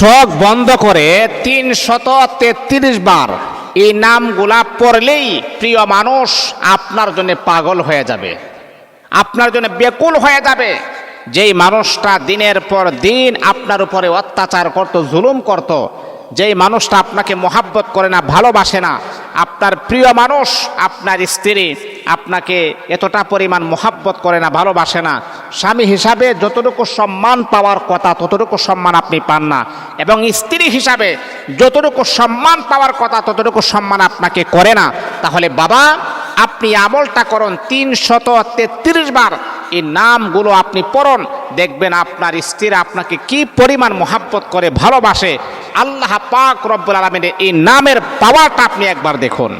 চোখ বন্ধ করে তিন শত তেত্রিশ বার এই নামগুলা পড়লেই প্রিয় মানুষ আপনার জন্য পাগল হয়ে যাবে। আপনার জন্য বেকুল হয়ে যাবে। যেই মানুষটা দিনের পর দিন আপনার উপরে অত্যাচার করত, জুলুম করত যেই মানুষটা আপনাকে মোহাব্বত করে না, ভালোবাসে না, আপনার প্রিয় মানুষ, আপনার স্ত্রী আপনাকে এতটা পরিমাণ মোহাব্বত করে না, ভালোবাসে না। স্বামী হিসাবে যতটুকু সম্মান পাওয়ার কথা, ততটুকু সম্মান আপনি পান না। এবং স্ত্রী হিসাবে যতটুকু সম্মান পাওয়ার কথা, ততটুকু সম্মান আপনাকে করে না। তাহলে বাবা আপনি আমলটা করুন তিনশত তেত্রিশ বার। এই নামগুলো আপনি পড়ন, দেখবেন আপনার স্ত্রী আপনাকে কি পরিমাণ মোহাব্বত করে ভালোবাসে। আল্লাহ পাক রব্বুল আলমিনের এই নামের পাওয়ারটা আপনি একবার দেখুন।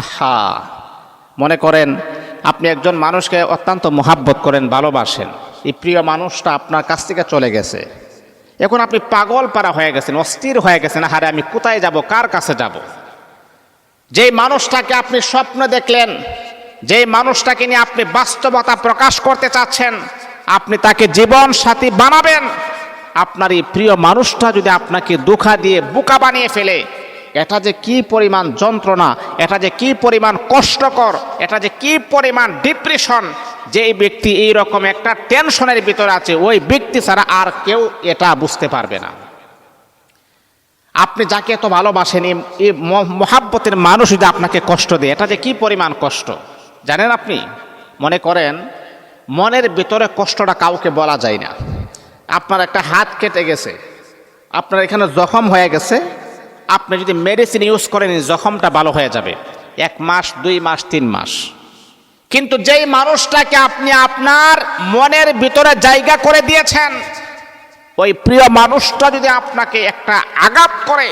আহা, মনে করেন আপনি একজন মানুষকে অত্যন্ত মোহাব্বত করেন, ভালোবাসেন। এই প্রিয় মানুষটা আপনার কাছ থেকে চলে গেছে। এখন আপনি পাগল পারা হয়ে গেছেন, অস্থির হয়ে গেছেন হারে আমি কোথায় যাব, কার কাছে যাব? যেই মানুষটাকে আপনি স্বপ্ন দেখলেন, যেই মানুষটাকে নিয়ে আপনি বাস্তবতা প্রকাশ করতে চাচ্ছেন, আপনি তাকে জীবন সাথী বানাবেন। আপনার এই প্রিয় মানুষটা যদি আপনাকে দুঃখা দিয়ে বোকা বানিয়ে ফেলে, এটা যে কি পরিমাণ যন্ত্রণা, এটা যে কি পরিমাণ কষ্টকর, এটা যে কি পরিমাণ ডিপ্রেশন যেই ব্যক্তি এই রকম একটা টেনশনের ভিতরে আছে, ওই ব্যক্তি ছাড়া আর কেউ এটা বুঝতে পারবে না। আপনি যাকে এত ভালোবাসেন, এই- মহাব্বতের মানুষ যদি আপনাকে কষ্ট দেয়, এটা যে কি পরিমাণ কষ্ট? জানেন আপনি? মনে করেন, মনের ভিতরে কষ্টটা কাউকে বলা যায় না। আপনার একটা হাত কেটে গেছে, আপনার এখানে জখম হয়ে গেছে, আপনি যদি মেডিসিন ইউজ করেন জখমটা ভালো হয়ে যাবে। এক মাস, দুই মাস, তিন মাস। কিন্তু যেই মানুষটাকে আপনি আপনার মনের ভিতরে জায়গা করে দিয়েছেন ওই প্রিয় মানুষটা যদি আপনাকে একটা আঘাত করে,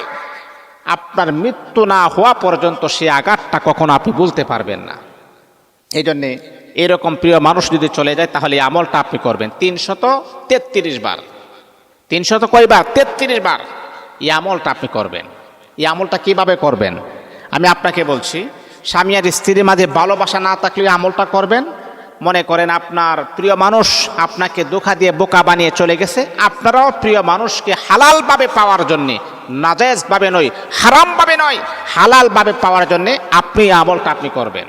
আপনার মৃত্যু না হওয়া পর্যন্ত সেই আঘাতটা কখনো আপনি বুঝতে পারবেন না। এই জন্যে এরকম প্রিয় মানুষ যদি চলে যায়, তাহলে এই আমলটা আপনি করবেন। তিনশত তেত্রিশ বার। তিনশত কয়বার তেত্রিশ বার এই আমলটা আপনি করবেন। এই আমলটা কীভাবে করবেন? আমি আপনাকে বলছি, স্বামী আর স্ত্রীর মাঝে ভালোবাসা না থাকলে আমলটা করবেন? মনে করেন আপনার প্রিয় মানুষ আপনাকে ধোকা দিয়ে বোকা বানিয়ে চলে গেছে, আপনারাও প্রিয় মানুষকে হালালভাবে পাওয়ার জন্যে, নাজায়জভাবে নয় হারামভাবে নয় হালালভাবে পাওয়ার জন্যে আপনি আমলটা আপনি করবেন।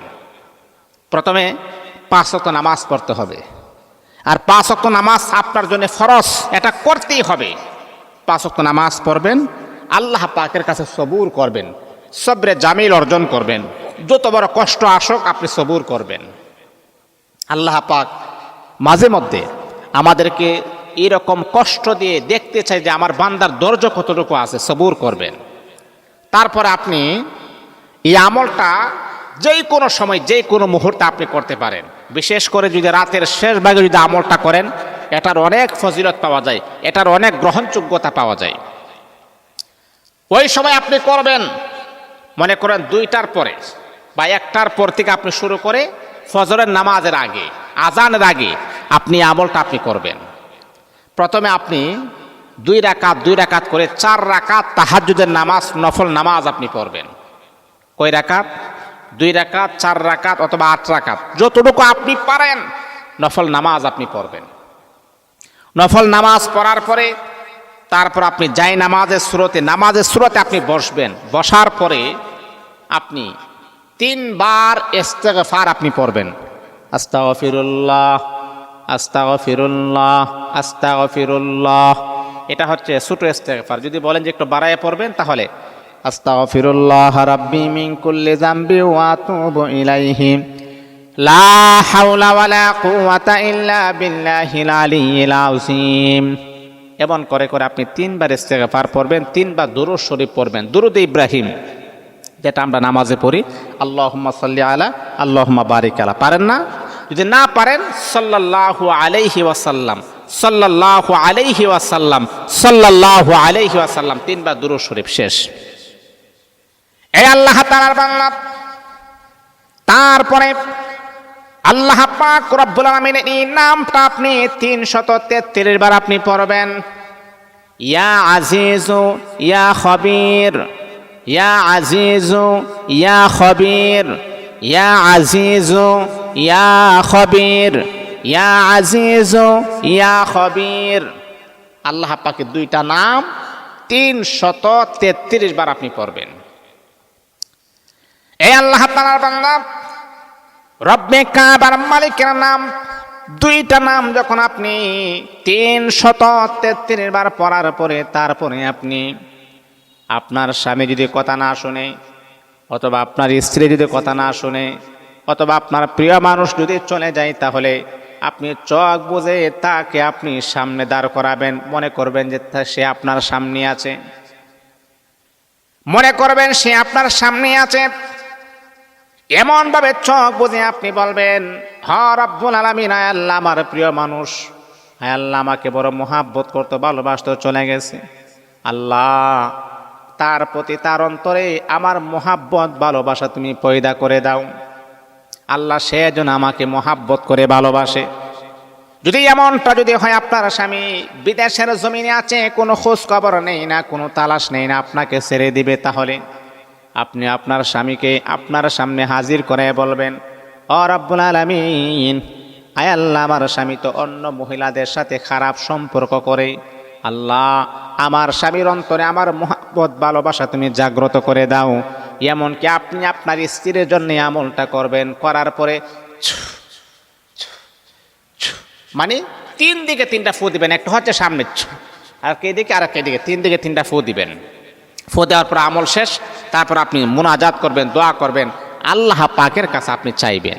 প্রথমে পাঁচ ওয়াক্ত নামাজ পড়তে হবে। আর পাঁচ ওয়াক্ত নামাজ আপনার জন্য ফরজ, এটা করতেই হবে। পাঁচ ওয়াক্ত নামাজ পড়বেন, আল্লাহ পাকের কাছে সবুর করবেন, সবরে জামিল অর্জন করবেন, যত বড় কষ্ট আসুক আপনি সবুর করবেন। আল্লাহ পাক মাঝে মধ্যে আমাদেরকে এরকম কষ্ট দিয়ে দেখতে চাই যে আমার বান্দার ধৈর্য কতটুকু আছে, সবুর করবেন। তারপরে আপনি এই আমলটা যেই কোনো সময় যে কোনো মুহূর্তে আপনি করতে পারেন। বিশেষ করে যদি রাতের শেষ ভাগে যদি আমলটা করেন, এটার অনেক ফজিলত পাওয়া যায়, এটার অনেক গ্রহণযোগ্যতা পাওয়া যায়। ওই সময় আপনি করবেন, মনে করেন দুইটার পরে বা একটার পর থেকে আপনি শুরু করে ফজরের নামাজের আগে, আজানের আগে আপনি আমলটা আপনি করবেন। প্রথমে আপনি দুই রাকাত দুই রাকাত করে চার রাকাত তাহাজুদের নামাজ, নফল নামাজ আপনি পড়বেন। কয় রাকাত? দুই রাকাত, চার রাকাত অথবা আট রাকাত, যতটুকু আপনি পারেন নফল নামাজ আপনি পড়বেন। নফল নামাজ পড়ার পরে তারপর আপনি যাই নামাজের স্রোতে নামাজের স্রোতে আপনি বসবেন। বসার পরে আপনি তিনবার ইস্তেগফার আপনি পড়বেন। আস্তাগফিরুল্লাহ আস্তাগফিরুল্লাহ আস্তাগফিরুল্লাহ। এটা হচ্ছে ছোট ইস্তেগফার। যদি বলেন যে একটু বাড়ায় পড়বেন তাহলে, আস্তাগফিরুল্লাহ রাব্বি মিন কুল্লি যামবি ওয়া আতুবু ইলাইহি। লা হাওলা ওয়ালা কুওয়াতা ইল্লা বিল্লাহিল আলিয়্যিল আযীম। এমন করে করে আপনি তিনবার ইস্তেগফার পড়বেন, তিনবার দুরূদ শরীফ পড়বেন। দুরূদ ইব্রাহিম। যেটা আমরা নামাজে পড়ি, আল্লাহুম্মা সাল্লি আলা, আল্লাহুম্মা বারিক আলা। পারেন না? যদি না পারেন, সাল্লাল্লাহু আলাইহি ওয়াসাল্লাম, সাল্লাল্লাহু আলাইহি ওয়াসাল্লাম, সাল্লাল্লাহু আলাইহি ওয়াসাল্লাম, তিনবার দুরূদ শরীফ শেষ। এই আল্লাহ তাআলার বাংলা তারপরে আল্লাহ পাক রব্বুল আলামিনের এই নামটা আপনি 333 বার আপনি পড়বেন। ইয়া আজিজু, ইয়া খবীর ইয়া আজিজু, ইয়া খবীর, ইয়া আজিজু, ইয়া খবীর, ইয়া আজিজু, ইয়া খবীর। আল্লাহ পাকের দুইটা নাম তিন শত তেত্রিশ বার আপনি পড়বেন। এই আল্লাহ তালার বান্দা, রব্বে কাবার মালিকের নাম, দুইটা নাম যখন আপনি তিন শত তেত্রিশ বার পড়ার পরে, তারপরে আপনি আপনার স্বামী যদি কথা না শুনে, অথবা আপনার স্ত্রী যদি কথা না শুনে, অথবা আপনার প্রিয় মানুষ যদি চলে যায়, তাহলে আপনি চোখ বুঝে তাকে আপনি সামনে দাঁড় করাবেন। মনে করবেন যে সে আপনার সামনে আছে। মনে করবেন সে আপনার সামনে আছে। এমন ভাবে চোখ বুঝে আপনি বলবেন, হ রব্বুল আলামিন আল্লাহ আমার প্রিয় মানুষ। আল্লাহ আমাকে বড় মহাব্বত করতে, ভালোবাসতে, চলে গেছে। আল্লাহ তার প্রতি তার অন্তরে আমার মহাব্বত, ভালোবাসা তুমি পয়দা করে দাও। আল্লাহ সে যেন আমাকে মহাব্বত করে ভালোবাসে। যদি এমনটা যদি হয়, আপনার স্বামী বিদেশের জমিনে আছে, কোনো খোঁজ খবর নেই না, কোনো তালাশ নেই না, আপনাকে ছেড়ে দিবে তাহলে। আপনি আপনার স্বামীকে আপনার সামনে হাজির করে বলবেন, ও রব্বুল আলামিন, আয় আল্লাহ, আমার স্বামী তো অন্য মহিলাদের সাথে খারাপ সম্পর্ক করে। আল্লাহ, আমার স্বামীর অন্তরে আমার মহাব্বত, ভালোবাসা তুমি জাগ্রত করে দাও। এমনকি আপনি আপনার স্ত্রীর জন্য আমলটা করবেন, করার পরে মানে তিন দিকে তিনটা ফু দিবেন, একটা হচ্ছে সামনে আর কে দিকে, আর কে দিকে তিন দিকে তিনটা ফু দিবেন। ফু দেওয়ার পর আমল শেষ, তারপর আপনি মোনাজাত করবেন, দোয়া করবেন, আল্লাহ পাকের কাছে আপনি চাইবেন।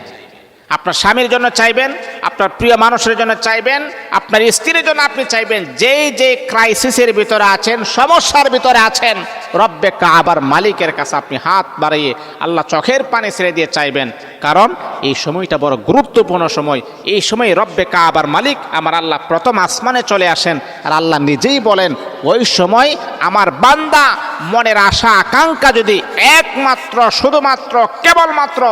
আপনার স্বামীর জন্য চাইবেন, আপনার প্রিয় মানুষের জন্য চাইবেন আপনার স্ত্রীর জন্য আপনি চাইবেন, যেই যে ক্রাইসিসের ভিতরে আছেন, সমস্যার ভিতরে আছেন, রব্বে কাবার মালিকের কাছে আপনি হাত বাড়িয়ে আল্লাহ চোখের পানি ছেড়ে দিয়ে চাইবেন। কারণ এই সময়টা বড় গুরুত্বপূর্ণ সময়। এই সময় রব্বে কাবার মালিক আমার আল্লাহ প্রথম আসমানে চলে আসেন আর আল্লাহ নিজেই বলেন, ওই সময় আমার বান্দা মনের আশা, আকাঙ্ক্ষা যদি একমাত্র, শুধুমাত্র, কেবলমাত্র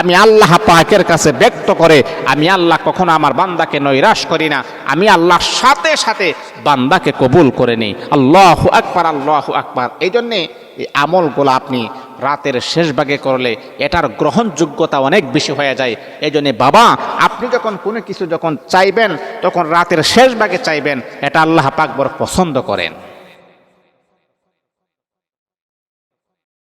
আমি আল্লাহ পাকের কাছে ব্যক্ত করে, আমি আল্লাহ কখনো আমার বান্দাকে নৈরাশ করি না। আমি আল্লাহর সাথে সাথে বান্দাকে কবুল করে নিই। আল্লাহ আকবার আল্লাহ আকবার। এই জন্যে এই আমলগুলো আপনি রাতের শেষ ভাগে করলে এটার গ্রহণযোগ্যতা অনেক বেশি হয়ে যায়। এই জন্যে বাবা, আপনি যখন কোনো কিছু যখন চাইবেন, তখন রাতের শেষ ভাগে চাইবেন, এটা আল্লাহ পাক বড় পছন্দ করেন।